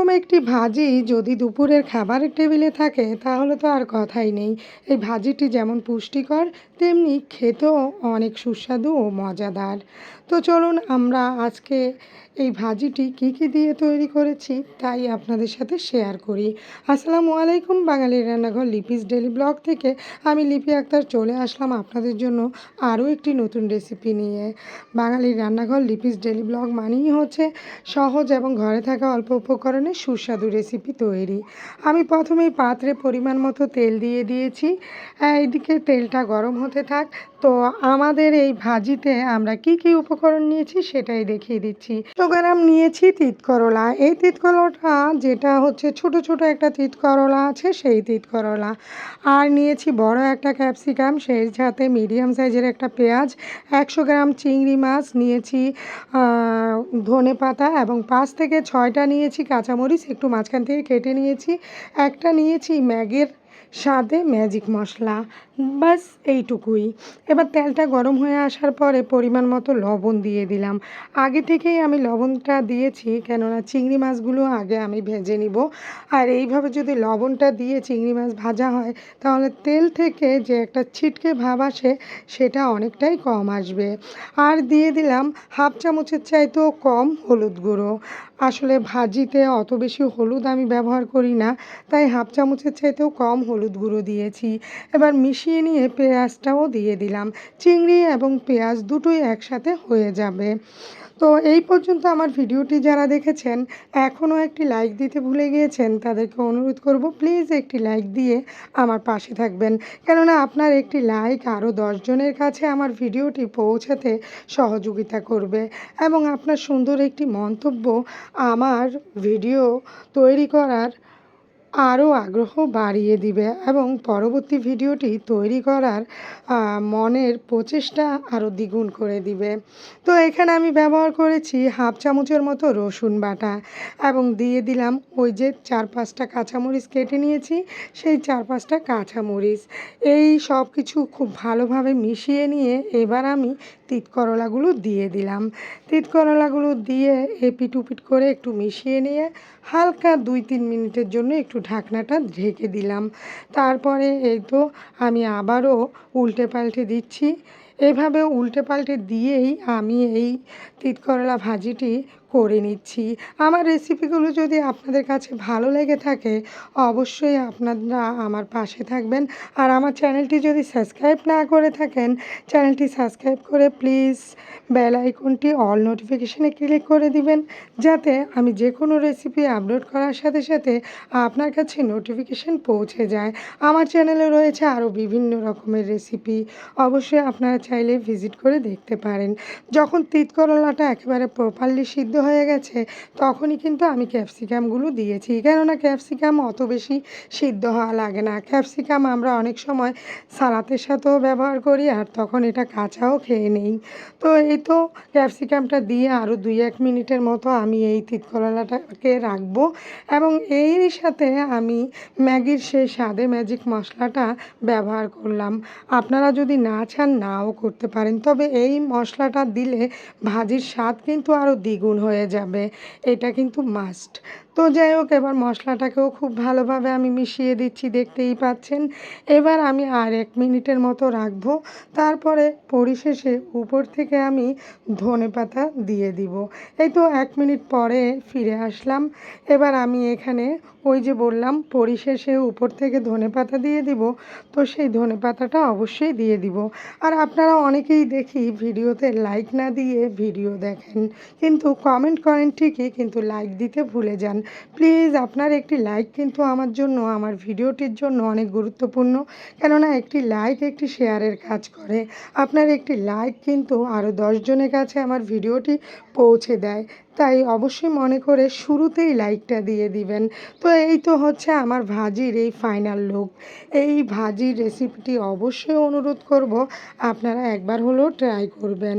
এরকম একটি ভাজি যদি দুপুরের খাবারের টেবিলে থাকে, তাহলে তো আর কথাই নেই। এই ভাজিটি যেমন পুষ্টিকর, তেমনি খেতেও অনেক সুস্বাদু ও মজাদার। তো চলুন আমরা আজকে এই ভাজিটি কি কি দিয়ে তৈরি করেছি, তাই আপনাদের সাথে শেয়ার করি। আসসালামু আলাইকুম, বাঙালির রান্নাঘর লিপিস ডেলি ব্লগ থেকে আমি লিপি আক্তার চলে আসলাম আপনাদের জন্য আরও একটি নতুন রেসিপি নিয়ে। বাঙালির রান্নাঘর লিপিস ডেলি ব্লগ মানেই হচ্ছে সহজ এবং ঘরে থাকা অল্প উপকরণে সুস্বাদু রেসিপি তৈরি। আমি প্রথমেই পাত্রে পরিমাণ মতো তেল দিয়ে দিয়েছি। এইদিকে তেলটা গরম হতে থাক। তো আমাদের এই ভাজিতে আমরা কি কি উপকরণ নিয়েছি সেটাই দেখিয়ে দিচ্ছি। তো গ্রাম নিয়েছি তিত করলা এই তিত করলাটা যেটা হচ্ছে ছোট ছোট একটা তিত করলা আছে সেই তিত করলা আর নিয়েছি বড় একটা ক্যাপসিকাম, সেই সাথে মিডিয়াম সাইজের একটা পেঁয়াজ, একশো গ্রাম চিংড়ি মাছ, নিয়েছি ধনে পাতা এবং পাঁচ থেকে ছয়টা নিয়েছি কাঁচামরিচ একটু মাঝখান থেকে কেটে নিয়েছি। একটা নিয়েছি ম্যাগের স্বাদে ম্যাজিক মশলা বাস এইটুকুই। এবার তেলটা গরম হয়ে আসার পরে পরিমাণ মতো লবণ দিয়ে দিলাম। আগে থেকেই আমি লবণটা দিয়েছি, কেননা চিংড়ি মাছগুলো আগে আমি ভেজে নিব। আর এইভাবে যদি লবণটা দিয়ে চিংড়ি মাছ ভাজা হয়, তাহলে তেল থেকে যে একটা ছিটকে ভাব আসে, সেটা অনেকটাই কম আসবে। আর দিয়ে দিলাম হাফ চামচের চাইতেও কম হলুদ গুঁড়ো। আসলে ভাজিতে অত বেশি হলুদ আমি ব্যবহার করি না, তাই হাফ চামচের চাইতেও কম হলুদ গুঁড়ো দিয়েছি। এবার মিশিয়ে নিয়ে পেঁয়াজটাও দিয়ে দিলাম। চিংড়ি এবং পেঁয়াজ দুটোই একসাথে হয়ে যাবে। তো এই পর্যন্ত আমার ভিডিওটি যারা দেখেছেন, এখনও একটি লাইক দিতে ভুলে গিয়েছেন, তাদেরকে অনুরোধ করব প্লিজ একটি লাইক দিয়ে আমার পাশে থাকবেন। কেননা আপনার একটি লাইক আরও দশজনের কাছে আমার ভিডিওটি পৌঁছাতে সহযোগিতা করবে এবং আপনার সুন্দর একটি মন্তব্য আমার ভিডিও তৈরি করার আরও আগ্রহ বাড়িয়ে দিবে এবং পরবর্তী ভিডিওটি তৈরি করার মনের প্রচেষ্টা আরও দ্বিগুণ করে দিবে। তো এখানে আমি ব্যবহার করেছি হাফ চামচের মতো রসুন বাটা এবং দিয়ে দিলাম ওই যে চার পাঁচটা কাঁচামরিচ কেটে নিয়েছি, সেই চার পাঁচটা কাঁচামরিচ। এই সব কিছু খুব ভালোভাবে মিশিয়ে নিয়ে এবার আমি তিত করলাগুলো দিয়ে দিলাম। তিত করলাগুলো দিয়ে এপিট উপিট করে একটু মিশিয়ে নিয়ে হালকা দুই তিন মিনিটের জন্য একটু ঢাকনাটা ঢেকে দিলাম। তারপরে এই তো আমি আবারও উল্টে পাল্টে দিচ্ছি। এভাবে উল্টে পাল্টে দিয়েই আমি এই তিত করলা ভাজিটি করে নিচ্ছি। আমার রেসিপিগুলো যদি আপনাদের কাছে ভালো লেগে থাকে, অবশ্যই আপনারা আমার পাশে থাকবেন। আর আমার চ্যানেলটি যদি সাবস্ক্রাইব না করে থাকেন, চ্যানেলটি সাবস্ক্রাইব করে প্লিজ বেল আইকনটি অল নোটিফিকেশানে ক্লিক করে দিবেন, যাতে আমি যে কোনো রেসিপি আপলোড করার সাথে সাথে আপনার কাছে নোটিফিকেশান পৌঁছে যায়। আমার চ্যানেলে রয়েছে আরও বিভিন্ন রকমের রেসিপি অবশ্যই আপনারা চাইলে ভিজিট করে দেখতে পারেন। যখন তিত করলাটা একেবারে প্রপারলি সিদ্ধ হয়ে গেছে, তখনই কিন্তু আমি ক্যাপসিকামগুলো দিয়েছি। কেননা ক্যাপসিকাম অত বেশি সিদ্ধ হওয়া লাগে না। ক্যাপসিকাম আমরা অনেক সময় সালাতের সাথেও ব্যবহার করি আর তখন এটা কাঁচাও খেয়ে নেই। তো এই তো ক্যাপসিকামটা দিয়ে আরও দুই এক মিনিটের মতো আমি এই তিতকলাটাকে রাখব এবং এর সাথে আমি ম্যাগির সেই স্বাদে ম্যাজিক মশলাটা ব্যবহার করলাম। আপনারা যদি না চান, নাও করতে পারেন। তবে এই মশলাটা দিলে ভাজির স্বাদ কিন্তু আরও দ্বিগুণ হয়ে যাবে, এটা কিন্তু মাস্ট তো যাই হোক, এবার মশলাটাকেও খুব ভালোভাবে আমি মিশিয়ে দিচ্ছি, দেখতেই পাচ্ছেন। এবার আমি আর এক মিনিটের মতো রাখব, তারপরে পরিশেষে উপর থেকে আমি ধনে পাতা দিয়ে দিব। এই তো এক মিনিট পরে ফিরে আসলাম। এবার আমি এখানে ওই যে বললাম, পরিশেষে উপর থেকে ধনে পাতা দিয়ে দিব, তো সেই ধনে পাতাটা অবশ্যই দিয়ে দিব। আর আপনারা অনেকেই দেখি ভিডিওতে লাইক না দিয়ে ভিডিও দেখেন, কিন্তু কমেন্ট করেন ঠিকই, কিন্তু লাইক দিতে ভুলে যান। প্লিজ আপনার একটি লাইক কিন্তু আমার জন্য, আমার ভিডিওটির জন্য অনেক গুরুত্বপূর্ণ। কেননা একটি লাইক একটি শেয়ারের কাজ করে। আপনার একটি লাইক কিন্তু আরও দশজনের কাছে আমার ভিডিওটি পৌঁছে দেয়। তাই অবশ্যই মনে করে শুরুতেই লাইকটা দিয়ে দিবেন। তো এই তো হচ্ছে আমার ভাজির এই ফাইনাল লুক এই ভাজির রেসিপিটি অবশ্যই অনুরোধ করব, আপনারা একবার হলেও ট্রাই করবেন।